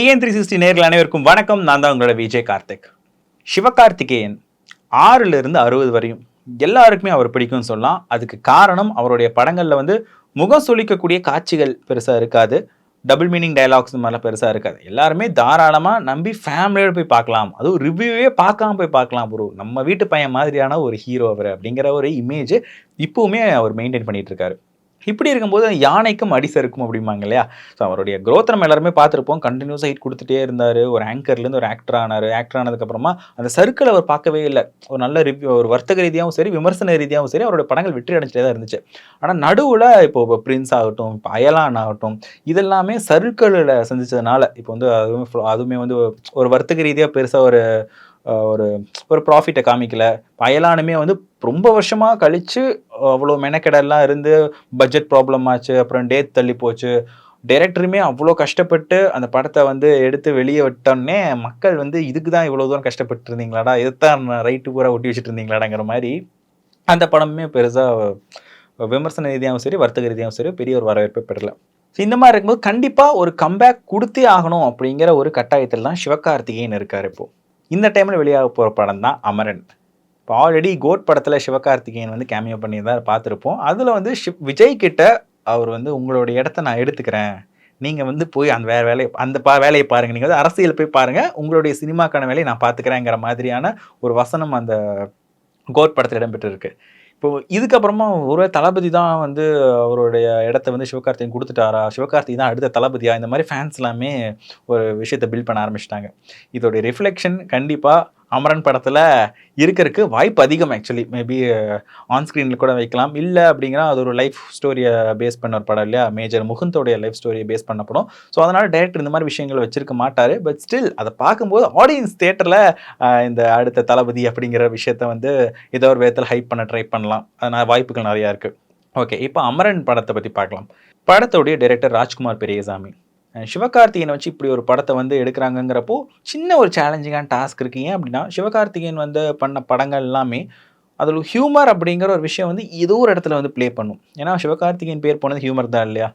TN three sixty நேரில் அனைவருக்கும் வணக்கம். நான் தான் உங்களோட விஜய் கார்த்திக். சிவகார்த்திகேயன் ஆறுலருந்து அறுபது வரையும் எல்லாருக்குமே அவர் பிடிக்கும்னு சொல்லலாம். அதுக்கு காரணம் அவருடைய படங்களில் வந்து முகம் சுளிக்கக்கூடிய காட்சிகள் பெருசாக இருக்காது. டபுள் மீனிங் டைலாக்ஸ் மாதிரிலாம் பெருசாக இருக்காது. எல்லாருமே தாராளமாக நம்பி ஃபேமிலியோடு போய் பார்க்கலாம். அதுவும் ரிவ்யூவே பார்க்காம போய் பார்க்கலாம் ப்ரோ நம்ம வீட்டு பையன் மாதிரியான ஒரு ஹீரோ அவர் அப்படிங்கிற ஒரு இமேஜ் இப்பவுமே அவர் மெயின்டைன் பண்ணிகிட்டு இருக்காரு. இப்படி இருக்கும்போது யானைக்கும் அடி சறுக்கும் அப்படிம்பாங்க இல்லையா? ஸோ அவருடைய க்ரோத் நம்ம எல்லாருமே பார்த்துருப்போம். கண்டினியூஸாக ஹிட் கொடுத்துட்டே இருந்தார். ஒரு ஆங்கர்லேருந்து ஒரு ஆக்டர் ஆனார். ஆக்டர் ஆனதுக்கப்புறமா அந்த சர்க்கிள் அவர் பார்க்கவே இல்லை. ஒரு நல்ல ரிவ்யூ ஒரு வர்த்தக ரீதியாகவும் சரி விமர்சன ரீதியாகவும் சரி அவருடைய படங்கள் வெற்றி அடைஞ்சிட்டே தான் இருந்துச்சு. ஆனால் நடுவில் இப்போ இப்போ பிரின்ஸ் ஆகட்டும் இப்போ அயலான் ஆகட்டும் இதெல்லாமே சர்க்கிளில் சந்திச்சதுனால இப்போ வந்து அதுவுமே அதுவுமே வந்து ஒரு வர்த்தக ரீதியாக பெருசாக ஒரு ஒரு ஒரு ப்ராஃபிட்டை காமிக்கல. அயலானுமே வந்து ரொம்ப வருஷமாக கழிச்சு அவ்வளோ மெனக்கெடெல்லாம் இருந்து பட்ஜெட் ப்ராப்ளம் ஆச்சு அப்புறம் டேட் தள்ளி போச்சு. டைரக்டருமே அவ்வளோ கஷ்டப்பட்டு அந்த படத்தை வந்து எடுத்து வெளியே விட்டோன்னே மக்கள் வந்து இதுக்கு தான் இவ்வளோ தூரம் கஷ்டப்பட்டு இருந்தீங்களாடா இதுதான் ரைட்டு பூரா ஒட்டி வச்சுட்டு இருந்தீங்களாடாங்கிற மாதிரி அந்த படமே பெருசாக விமர்சன ரீதியாகவும் சரி வர்த்தக ரீதியாகவும் சரி பெரிய ஒரு வரவேற்பை பெறல. ஸோ இந்த மாதிரி இருக்கும்போது கண்டிப்பாக ஒரு கம்பேக் கொடுத்தே ஆகணும் அப்படிங்கிற ஒரு கட்டாயத்தில் தான் சிவகார்த்திகேயன் இருக்கார் இப்போது இந்த டைமில் வெளியாக போகிற படம் தான் அமரன். இப்போ ஆல்ரெடி கோட் படத்தில் சிவகார்த்திகேயன் வந்து கேமியோ பண்ணி தான் பார்த்துருப்போம். அதில் வந்து ஷிப் விஜய் கிட்ட அவர் வந்து உங்களுடைய இடத்த நான் எடுத்துக்கிறேன். நீங்கள் வந்து போய் அந்த வேற வேலையை அந்த பா வேலையை பாருங்கள் நீங்கள் வந்து அரசியல் போய் பாருங்கள் உங்களுடைய சினிமாக்கான வேலையை நான் பார்த்துக்கிறேங்கிற மாதிரியான ஒரு வசனம் அந்த கோட் படத்தில் இடம்பெற்றிருக்கு. இப்போ இதுக்கப்புறமா ஒரு தளபதி தான் வந்து அவருடைய இடத்த வந்து சிவகார்த்திகன் கொடுத்துட்டாரா? சிவகார்த்தி தான் அடுத்த தளபதியா? இந்த மாதிரி ஃபேன்ஸ் எல்லாமே ஒரு விஷயத்தை பில்ட் பண்ண ஆரம்பிச்சிட்டாங்க. இதோடைய ரிஃப்ளெக்ஷன் கண்டிப்பாக அமரன் படத்தில் இருக்கிறதுக்கு வாய்ப்பு அதிகம் ஆக்சுவலி மேபி ஆன் ஸ்க்ரீனில் கூட வைக்கலாம். இல்லை அப்படிங்கிற அது ஒரு லைஃப் ஸ்டோரியை பேஸ் பண்ண ஒரு படம் இல்லையா? மேஜர் முகுந்தோடைய லைஃப் ஸ்டோரியை பேஸ் பண்ண படம். ஸோ அதனால் டேரக்டர் இந்த மாதிரி விஷயங்கள் வச்சிருக்க மாட்டார். பட் ஸ்டில் அதை பார்க்கும்போது ஆடியன்ஸ் தேட்டரில் uh, இந்த அடுத்த தளபதி அப்படிங்கிற விஷயத்த வந்து ஏதோ ஒரு விதத்தில் ஹைப் பண்ண ட்ரை பண்ணலாம். அதனால் வாய்ப்புகள் நிறையா இருக்குது ஓகே இப்போ அமரன் படத்தை பற்றி பார்க்கலாம். படத்தோடைய டைரக்டர் ராஜ்குமார் பெரியசாமி. சிவகார்த்திகேயனை வச்சு இப்படி ஒரு படத்தை வந்து எடுக்கிறாங்கங்கிறப்போ சின்ன ஒரு சேலஞ்சிங்கான டாஸ்க் இருக்கு. ஏன் அப்படின்னா சிவகார்த்திகேயன் வந்து பண்ண படங்கள் எல்லாமே அதில் ஹியூமர் அப்படிங்கிற ஒரு விஷயம் வந்து ஏதோ ஒரு இடத்துல வந்து ப்ளே பண்ணும். ஏன்னா சிவகார்த்திகேயன் பேர் போனது ஹியூமர் தான் இல்லையா?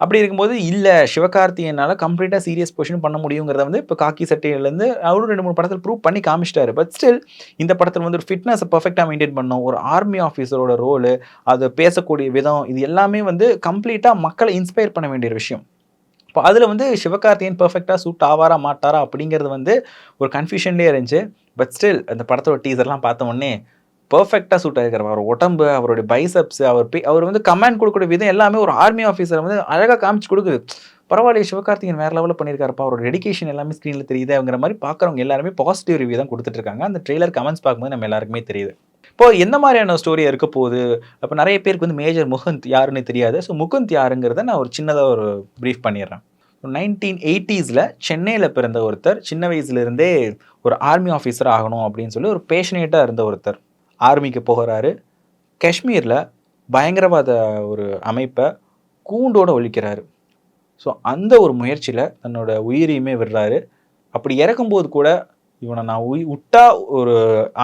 அப்படி இருக்கும்போது இல்லை சிவகார்த்திகேயனால் கம்ப்ளீட்டாக சீரியஸ் பொசிஷன் பண்ண முடியுங்கிறத வந்து இப்போ காக்கி சட்டையிலேருந்து அவரும் ரெண்டு மூணு படத்தில் ப்ரூவ் பண்ணி காமிச்சிட்டாரு. பட் ஸ்டில் இந்த படத்தில் வந்து ஒரு ஃபிட்னஸை பர்ஃபெக்டாக மெயின்டைன் பண்ணோம். ஒரு ஆர்மி ஆஃபீஸரோட ரோலு அது பேசக்கூடிய விதம் இது எல்லாமே வந்து கம்ப்ளீட்டாக மக்களை இன்ஸ்பயர் பண்ண வேண்டிய ஒரு விஷயம். இப்போ அதில் வந்து சிவகார்த்திகேயன் பர்ஃபெக்டாக சூட் ஆவாரா மாட்டாரா அப்படிங்கிறது வந்து ஒரு கன்ஃபியூஷன்லேயே இருந்துச்சு. பட் ஸ்டில் அந்த படத்தோட டீசர்லாம் பார்த்த உடனே பர்ஃபெக்டாக சூட் ஆகிருக்காரு அவர் உடம்பு அவருடைய பைசப்ஸ் அவர் பே அவர் வந்து கமாண்ட் கொடுக்கக்கூடிய விதம் எல்லாமே ஒரு ஆர்மி ஆஃபீஸர் வந்து அழகாக காமிச்சு கொடுக்குது. பரவாயில்லையே சிவகார்த்திகன் வேறு லெவலில் பண்ணியிருக்காருப்பா. அவரோட டெடிக்கேஷன் எல்லாமே ஸ்க்ரீனில் தெரியுதுங்கிற மாதிரி பார்க்குறவங்க எல்லாருமே பாசிட்டிவ் ரிவ்யூ தான் கொடுத்துட்டு இருக்காங்க. அந்த ட்ரெய்லர் கமெண்ட்ஸ் பார்க்கும்போது நம்ம எல்லாருக்குமே தெரியுது. இப்போ எந்த மாதிரியான ஸ்டோரியாக இருக்க போகுது? அப்போ நிறைய பேருக்கு வந்து மேஜர் முகுந்த் யாருன்னு தெரியாது. ஸோ முகுந்த் யாருங்கிறத நான் ஒரு சின்னதாக ஒரு ப்ரீஃப் பண்ணிடுறேன். நைன்டீன் எயிட்டிஸில் சென்னையில் பிறந்த ஒருத்தர் சின்ன வயசுலேருந்தே ஒரு ஆர்மி ஆஃபீஸர் ஆகணும் அப்படின்னு சொல்லி ஒரு பேஷனேட்டாக இருந்த ஒருத்தர். ஆர்மிக்கு போகிறாரு. காஷ்மீரில் பயங்கரவாத ஒரு அமைப்பை கூண்டோடு ஒழிக்கிறாரு. ஸோ அந்த ஒரு முயற்சியில் தன்னோட உயிரையுமே விடுறாரு. அப்படி இறக்கும்போது கூட இவனை நான் உய் விட்டா ஒரு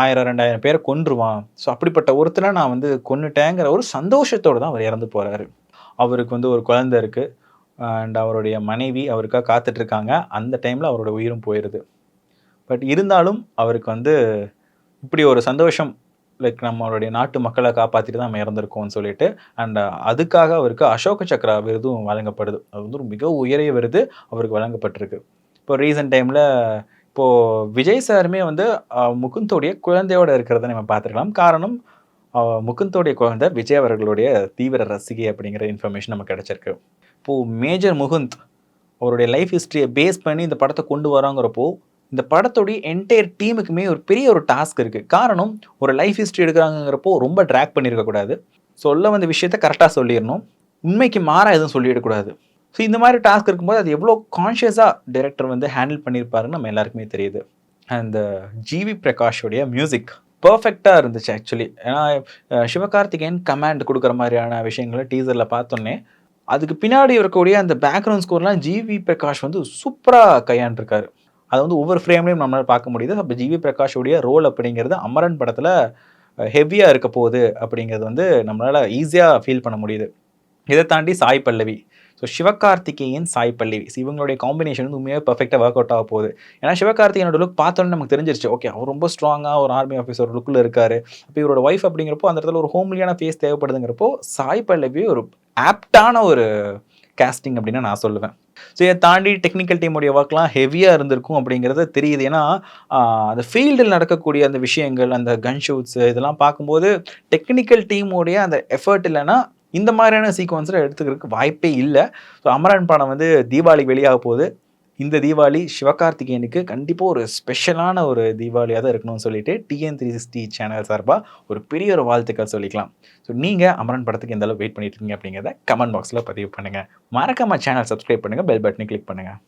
ஆயிரம் ரெண்டாயிரம் பேரை கொன்றுவான். ஸோ அப்படிப்பட்ட ஒருத்தரை நான் வந்து கொன்னுட்டேங்கிற ஒரு சந்தோஷத்தோடு தான் அவர் இறந்து போகிறாரு அவருக்கு வந்து ஒரு குழந்தை இருக்குது அண்ட் அவருடைய மனைவி அவருக்காக காத்துட்ருக்காங்க. அந்த டைமில் அவரோட உயிரும் போயிடுது பட் இருந்தாலும் அவருக்கு வந்து இப்படி ஒரு சந்தோஷம் லைக் நம்மளுடைய நாட்டு மக்களை காப்பாற்றிட்டு தான் நம்ம இறந்துருக்கோம்னு சொல்லிட்டு அண்ட் அதுக்காக அவருக்கு அசோக சக்ரா விருதும் வழங்கப்படுது. அது வந்து ஒரு மிக உயரிய விருது அவருக்கு வழங்கப்பட்டிருக்கு. இப்போ ரீசெண்ட் டைமில் இப்போது விஜய் சாருமே வந்து முகுந்தோடைய குழந்தையோட இருக்கிறத நம்ம பார்த்துருக்கலாம். காரணம் முகுந்தோடைய குழந்தை விஜய் அவர்களுடைய தீவிர ரசிகை அப்படிங்கிற இன்ஃபர்மேஷன் நமக்கு கிடச்சிருக்கு. இப்போது மேஜர் முகுந்த் அவருடைய லைஃப் ஹிஸ்ட்ரியை பேஸ் பண்ணி இந்த படத்தை கொண்டு வராங்கிறப்போ இந்த படத்துடைய என்டையர் டீமுக்குமே ஒரு பெரிய ஒரு டாஸ்க் இருக்குது காரணம் ஒரு லைஃப் ஹிஸ்ட்ரி எடுக்கிறாங்கிறப்போ ரொம்ப ட்ராக் பண்ணியிருக்கக்கூடாது சொல்ல வந்த விஷயத்த கரெக்டாக சொல்லிடணும். உண்மைக்கு மாறாக எதுவும் சொல்லிடக்கூடாது ஸோ இந்த மாதிரி டாஸ்க் இருக்கும்போது அது எவ்வளோ கான்ஷியஸாக டைரக்டர் வந்து ஹேண்டில் பண்ணியிருப்பாருன்னு நம்ம எல்லாருக்குமே தெரியுது. அந்த ஜிவி uh, பிரகாஷோடைய மியூசிக் பர்ஃபெக்டாக இருந்துச்சு ஆக்சுவலி ஏன்னா uh, சிவகார்த்திகேயன் கமாண்ட் கொடுக்குற மாதிரியான விஷயங்களை டீசரில் பார்த்தோன்னே அதுக்கு பின்னாடி இருக்கக்கூடிய அந்த பேக்ரவுண்ட் ஸ்கோர்லாம் ஜிவி பிரகாஷ் வந்து சூப்பராக கையாண்டிருக்காரு. அது வந்து ஒவ்வொரு ஃப்ரேம்லையும் நம்மளால் பார்க்க முடியுது. அப்போ ஜிவி பிரகாஷோடைய ரோல் அப்படிங்கிறது அமரன் படத்தில் ஹெவியாக uh, இருக்க போகுது அப்படிங்கிறது வந்து நம்மளால் ஈஸியாக ஃபீல் பண்ண முடியுது. இதை தாண்டி சாய் பல்லவி. ஸோ சிவகார்த்திகேயன் சாய் பல்லவி. இவங்களுடைய காம்பினேஷன் வந்து உண்மையாக பர்ஃபெக்டாக ஒர்க் அவுட் ஆக போகுது. ஏன்னா சிவகார்த்திகேயனோட லுக் பார்த்தோன்னே நமக்கு தெரிஞ்சிருச்சு. ஓகே அவர் ரொம்ப ஸ்ட்ராங்காக ஒரு ஆர்மி ஆஃபீஸர் லுக்கில் இருக்காரு. அப்போ இவரோட ஒய்ஃப் அப்படிங்கிறப்போ அந்த இடத்துல ஒரு ஹோம்லியான ஃபேஸ் தேவைப்படுதுங்கிறப்போ சாய் பல்லவி ஒரு ஆப்டான ஒரு கேஸ்டிங் அப்படின்னு நான் சொல்லுவேன். ஸோ இதை தாண்டி டெக்னிக்கல் டீமுடைய ஒர்க்லாம் ஹெவியாக இருந்திருக்கும் அப்படிங்கிறது தெரியுது. ஏன்னா அந்த ஃபீல்டில் நடக்கக்கூடிய அந்த விஷயங்கள் அந்த கன் ஷூட்ஸ் இதெல்லாம் பார்க்கும்போது டெக்னிக்கல் டீமுடைய அந்த எஃபர்ட் இல்லைன்னா இந்த மாதிரியான சீக்வன்ஸில் எடுத்துக்கிறதுக்கு வாய்ப்பே இல்லை. ஸோ அமரன் படம் வந்து தீபாவளி வெளியாக போகுது. இந்த தீபாவளி சிவகார்த்திகேயனுக்கு கண்டிப்பாக ஒரு ஸ்பெஷலான ஒரு தீபாவளியாக தான் இருக்கணும்னு சொல்லிட்டு டிஎன் த்ரீ சிக்ஸ்டி சேனல் சார்பாக ஒரு பெரிய ஒரு வாழ்த்துக்கள் சொல்லிக்கலாம். ஸோ நீங்கள் அமரன் படத்துக்கு எந்த அளவு வெயிட் பண்ணிட்டு இருக்கீங்க அப்படிங்கிறத கமெண்ட் பாக்ஸில் பதிவு பண்ணுங்கள் மறக்காம சேனல் சப்ஸ்கிரைப் பண்ணுங்கள் பெல் பட்டனை கிளிக் பண்ணுங்கள்